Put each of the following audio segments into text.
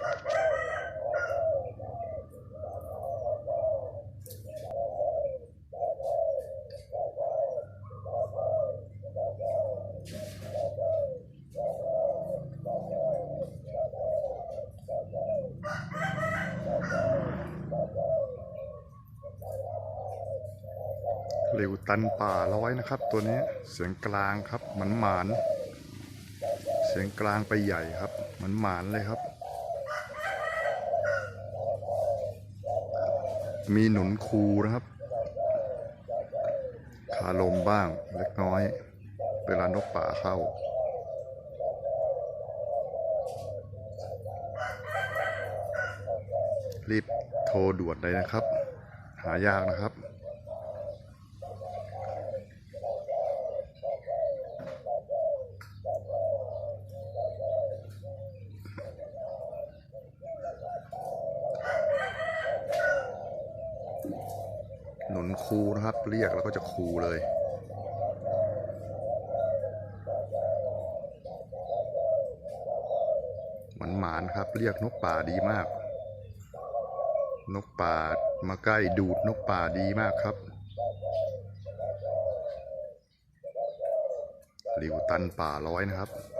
หลิวตันป่าร้อยนะครับ ตัวนี้เสียงกลางครับเหมือนหมาน เสียงกลางไปใหญ่ครับเหมือนหมานเลยครับ มีหนุนคูนะครับคาลมบ้างเล็กน้อย เวลานกป่าเข้า รีบโทรด่วนเลยนะครับ หายากนะครับ หนุนคูนะครับ เรียกแล้วก็จะคูเลย หมันหมานครับ เรียกนกป่าดีมาก นกป่ามาใกล้ดูดนกป่าดีมากครับหลิวตันป่าร้อยนะครับสำหรับ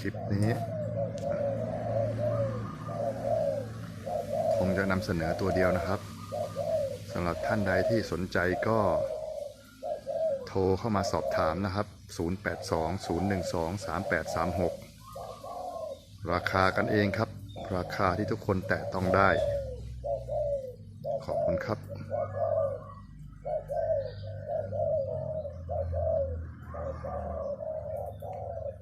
คลิปนี้ คงจะนำเสนอตัวเดียวนะครับสำหรับท่านใดที่สนใจก็โทรเข้ามาสอบถามนะครับ 0820123836 ราคากันเองครับ ราคาที่ทุกคนแตะต้องได้ ขอบคุณครับ